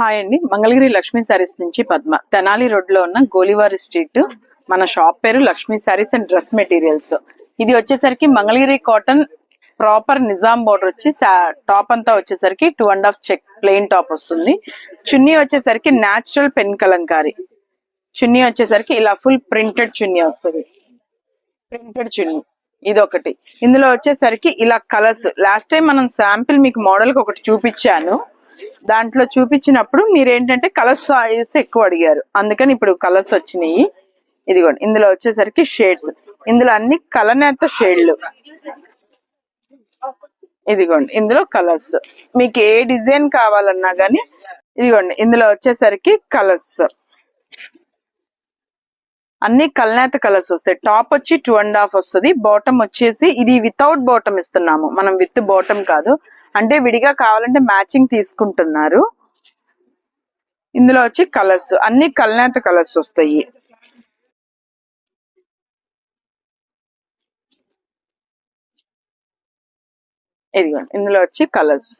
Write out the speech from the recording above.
Hi అండి. మంగళగిరి లక్ష్మీ శారీస్ నుంచి పద్మ. తెనాలి రోడ్లో ఉన్న గోలివారి స్ట్రీట్. మన షాప్ పేరు Lakshmi Sarees and dress materials. ఇది వచ్చేసరికి Mangalagiri cotton proper Nizam border వచ్చి టాప్ అంతా వచ్చేసరికి two and half check plain top వస్తుంది. చున్నీ వచ్చేసరికి న్యాచురల్ పెన్ కలంకారీ. చున్నీ వచ్చేసరికి ఇలా ఫుల్ ప్రింటెడ్ చున్నీ వస్తుంది. ప్రింటెడ్ చున్నీ. ఇది ఒకటి ఇందులో వచ్చేసరికి ఇలా కలర్స్. లాస్ట్ టైం మనం శాంపిల్ మీకు మోడల్కి ఒకటి చూపించాను. దాంట్లో చూపించినప్పుడు మీరు ఏంటంటే కలర్స్ సాయిస్ ఎక్కువ అడిగారు. అందుకని ఇప్పుడు కలర్స్ వచ్చినాయి. ఇదిగోండి ఇందులో వచ్చేసరికి షేడ్స్ ఇందులో అన్ని కలనేత షేడ్లు ఇదిగోండి ఇందులో కలర్స్ మీకు ఏ డిజైన్ కావాలన్నా కానీ ఇదిగోండి ఇందులో వచ్చేసరికి కలర్స్ అన్ని కల్నేత కలర్స్ వస్తాయి. టాప్ వచ్చి టూ అండ్ హాఫ్ వస్తుంది. బాటమ్ వచ్చేసి ఇది వితౌట్ బాటమ్ ఇస్తున్నాము. మనం విత్ బాటమ్ కాదు. అంటే విడిగా కావాలంటే మ్యాచింగ్ తీసుకుంటున్నారు. ఇందులో వచ్చి కలర్స్. అన్ని కల్నేత కలర్స్ వస్తాయి. ఇదిగోండి ఇందులో వచ్చి కలర్స్.